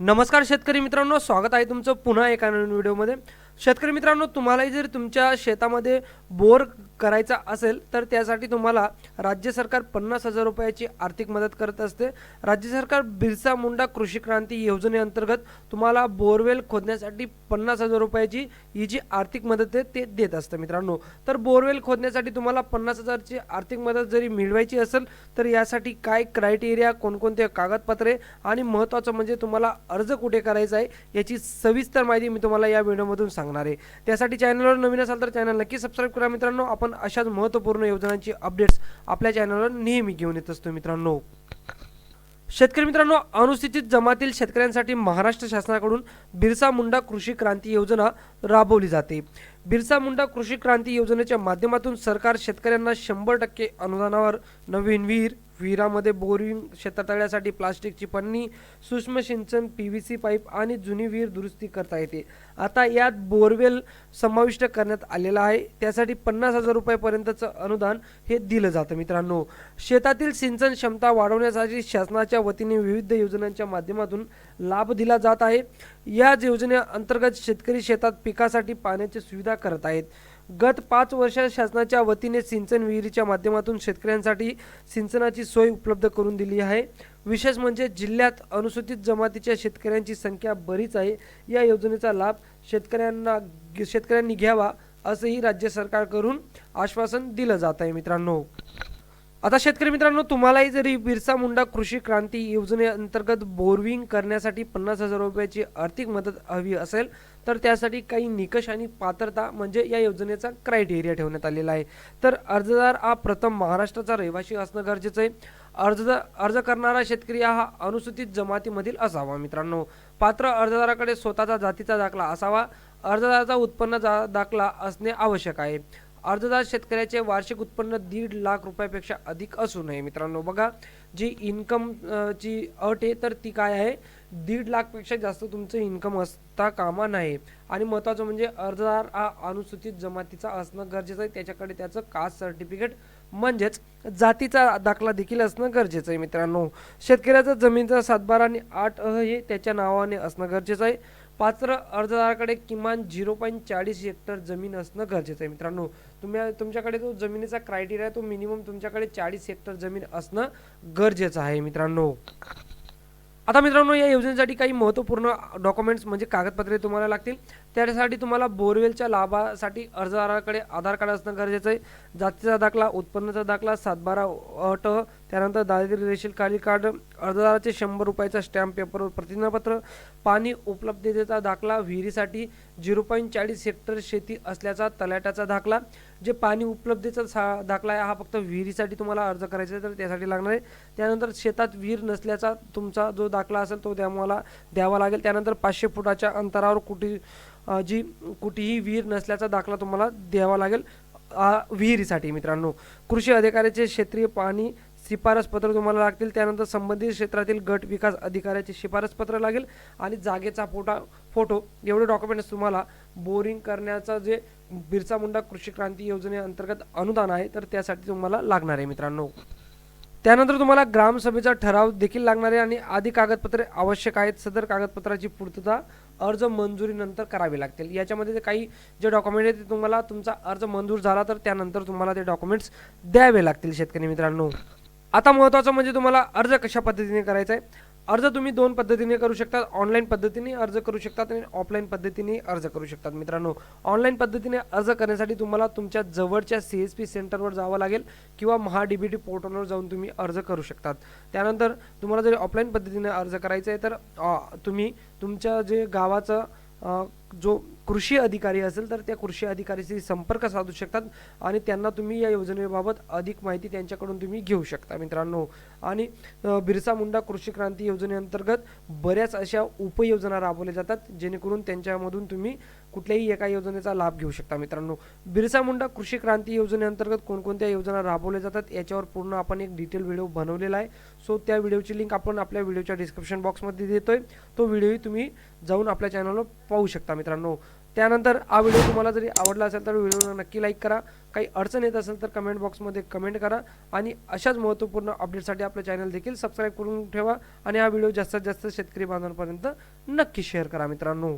नमस्कार शेतकरी मित्रांनो स्वागत आहे तुमचं पुन्हा एका नवीन व्हिडिओमध्ये. शेतकरी मित्रांनो तुम्हालाही जर तुमच्या शेतामध्ये बोर करायचा असेल तर त्यासाठी तुम्हाला राज्य सरकार पन्नास हजार रुपयाची आर्थिक मदत करत असते. राज्य सरकार बिरसा मुंडा कृषी क्रांती योजनेअंतर्गत तुम्हाला बोरवेल खोदण्यासाठी पन्नास हजार रुपयाची ही जी आर्थिक मदत आहे ते देत असतं मित्रांनो. तर बोरवेल खोदण्यासाठी तुम्हाला पन्नास हजारची आर्थिक मदत जरी मिळवायची असेल तर यासाठी काय क्रायटेरिया कोणकोणते कागदपत्रे आणि महत्त्वाचं म्हणजे तुम्हाला अर्ज कुठे करायचा आहे याची सविस्तर माहिती मी तुम्हाला या व्हिडिओमधून सांगणार. आहे त्यासाठी चॅनलवर नवीन असाल तर चॅनल नक्की सबस्क्राईब करा मित्रांनो. आपण अशाच महत्त्वपूर्ण योजनांची अपडेट्स आपल्या चॅनलवर नेहमी घेऊन येत असतो मित्रांनो. शेतकरी मित्रांनो अनुसूचित जमातील शेतकऱ्यांसाठी महाराष्ट्र शासनाकडून बिरसा मुंडा कृषी क्रांती योजना राबवली जाते. बिरसा मुंडा कृषी क्रांती योजनेच्या माध्यमातून सरकार शेतकऱ्यांना शंभर टक्के अनुदानावर नवीन विहीर विहिरामध्ये बोरिंग शेततळ्यासाठी प्लास्टिकची पन्नी सूक्ष्म सिंचन पी व्ही सी पाईप आणि जुनी विहीर दुरुस्ती करता येते. आता यात बोरवेल समाविष्ट करण्यात आलेला आहे. त्यासाठी पन्नास हजार रुपयापर्यंतचं अनुदान हे दिलं जातं मित्रांनो. शेतातील सिंचन क्षमता वाढवण्यासाठी शासनाच्या वतीने विविध योजनांच्या माध्यमातून लाभ दिला जात आहे. याच योजनेअंतर्गत शेतकरी शेतात पिकासाठी पाण्याची सुविधा करत आहेत. गत पाच वर्षात शासनाच्या वतीने सिंचन विहिरीच्या माध्यमातून शेतकऱ्यांसाठी सिंचनाची सोय उपलब्ध करून दिली आहे. विशेष म्हणजे जिल्ह्यात अनुसूचित जमातीच्या शेतकऱ्यांची संख्या बरीच आहे. या योजनेचा लाभ शेतकऱ्यांना शेतकऱ्यांनी घ्यावा असंही राज्य सरकारकडून आश्वासन दिलं जात आहे मित्रांनो. आता शेतकरी मित्रांनो तुम्हालाही जरी बिरसा मुंडा कृषी क्रांती योजनेअंतर्गत बोरविंग करण्यासाठी पन्नास हजार रुपयाची आर्थिक मदत हवी असेल तर त्यासाठी काही निकष आणि पात्रता म्हणजे या योजनेचा क्रायटेरिया ठेवण्यात आलेला आहे. तर अर्जदार हा प्रथम महाराष्ट्राचा रहिवासी असणं गरजेचं आहे. अर्ज अर्ज करणारा शेतकरी हा अनुसूचित जमातीमधील असावा मित्रांनो. पात्र अर्जदाराकडे स्वतःचा जातीचा दाखला असावा. अर्जदाराचा उत्पन्न जा दाखला असणे आवश्यक आहे. अर्जदार शेतकऱ्याचे वार्षिक उत्पन्न दीड लाख रुपयापेक्षा अधिक असू नये मित्रांनो बघा जी इन्कम ची अट आहे तर ती काय आहे? दीड लाखपेक्षा जास्त तुमचं इन्कम असता कामा नाही आणि महत्त्वाचं म्हणजे अर्जदार हा अनुसूचित जमातीचा असणं गरजेचं आहे. त्याच्याकडे त्याचं कास्ट सर्टिफिकेट म्हणजेच जातीचा दाखला देखील असणं गरजेचं आहे मित्रांनो. शेतकऱ्याचा जमीनचा सातबारा आणि आठ अ हे त्याच्या नावाने असणं गरजेचं आहे. पात्र अर्जदाराकडे किमान झिरो पॉईंट चाळीस हेक्टर जमीन असणं गरजेचं आहे मित्रांनो. तुम्ही तुमच्याकडे जो जमिनीचा क्रायटेरिया तो मिनिमम तुमच्याकडे चाळीस हेक्टर जमीन असणं गरजेचं आहे मित्रांनो. आता मित्रांनो या योजनेसाठी काही महत्त्वपूर्ण डॉक्युमेंट्स म्हणजे कागदपत्रे तुम्हाला लागतील. त्यासाठी तुम्हाला बोरवेलच्या लाभासाठी अर्जदाराकडे आधार कार्ड असणं गरजेचं आहे. जातीचा दाखला उत्पन्नाचा दाखला सातबारा अट त्यानंतर दारिद्र्य रेशील खाली कार्ड अर्जदाराचे शंभर रुपयाचा स्टॅम्प पेपरवर प्रतिज्ञापत्र पाणी उपलब्धतेचा दाखला विहिरीसाठी झिरो पॉईंट चाळीस हेक्टर शेती असल्याचा तलाट्याचा दाखला. जे पाणी उपलब्धतेचा सा दाखला आहे हा फक्त विहिरीसाठी तुम्हाला अर्ज करायचा आहे तर त्यासाठी लागणार आहे. त्यानंतर शेतात विहीर नसल्याचा तुमचा जो दाखला असेल तो द्यावा द्यावा लागेल. त्यानंतर पाचशे फुटाच्या अंतरावर कुठे जी कुठेही विहीर नसल्याचा दाखला तुम्हाला द्यावा लागेल विहिरीसाठी मित्रांनो. कृषी अधिकाऱ्याचे क्षेत्रीय पाणी शिफारसपत्र तुम्हाला लागतील त्यानंतर संबंधित क्षेत्रातील गट विकास अधिकाऱ्याचे शिफारसपत्र लागेल आणि जागेचा फोटा फोटो एवढे डॉक्युमेंट्स तुम्हाला बोरिंग करण्याचा जे बिरसा मुंडा कृषी क्रांती योजनेअंतर्गत अनुदान आहे तर त्यासाठी तुम्हाला लागणार आहे मित्रांनो. त्यानंतर तुम्हाला ग्रामसभेचा ठराव देखील लागणार आहे आणि आधी कागदपत्रे आवश्यक आहेत. सदर कागदपत्राची पूर्तता अर्ज मंजुरीनंतर करावी लागतील. याच्यामध्ये जे काही जे डॉक्युमेंट आहेत ते तुम्हाला तुमचा अर्ज मंजूर झाला तर त्यानंतर तुम्हाला ते डॉक्युमेंट्स द्यावे लागतील शेतकरी मित्रांनो. आता महत्त्वाचं म्हणजे तुम्हाला अर्ज कशा पद्धतीने करायचा आहे? अर्ज तुम्ही दोन पद्धतीने करू शकता. ऑनलाईन पद्धतीने अर्ज करू शकतात आणि ऑफलाईन पद्धतीने अर्ज करू शकतात. मित्रांनो ऑनलाईन पद्धतीने अर्ज करण्यासाठी तुम्हाला तुमच्या जवळच्या सी एस पी सेंटरवर जावं लागेल किंवा महा डी बी टी पोर्टलवर जाऊन तुम्ही अर्ज करू शकतात. त्यानंतर तुम्हाला जर ऑफलाईन पद्धतीने अर्ज करायचा आहे तर तुम्ही तुमच्या जे गावाचं जो कृषी अधिकारी असेल तर त्या कृषी अधिकाऱ्याशी संपर्क साधू शकतात आणि त्यांना तुम्ही या योजनेबाबत अधिक माहिती त्यांच्याकडून तुम्ही घेऊ शकता मित्रांनो. आणि बिरसा मुंडा कृषी क्रांती योजनेअंतर्गत बऱ्याच अशा उपयोजना राबवल्या जातात जेणेकरून त्यांच्यामधून तुम्ही कुठल्याही एका योजनेचा लाभ घेऊ शकता मित्रांनो. बिरसा मुंडा कृषी क्रांती योजनेअंतर्गत कोणकोणत्या योजना राबवल्या जातात याच्यावर पूर्ण आपण एक डिटेल व्हिडिओ बनवलेला आहे. सो त्या व्हिडिओची लिंक आपण आपल्या व्हिडिओच्या डिस्क्रिप्शन बॉक्समध्ये देतोय. तो व्हिडिओही तुम्ही जाऊन आपल्या चॅनलवर पाहू शकता मित्रांनो. त्यानंतर हा व्हिडिओ तुम्हाला जरी आवडला असेल तर व्हिडिओला नक्की लाईक करा. काही अडचण येत असेल तर कमेंट बॉक्समध्ये कमेंट करा. आणि अशाच महत्त्वपूर्ण अपडेटसाठी आपलं चॅनल देखील सबस्क्राईब करून ठेवा. आणि हा व्हिडिओ जास्तीत जास्त शेतकरी बांधवांपर्यंत नक्की शेअर करा मित्रांनो.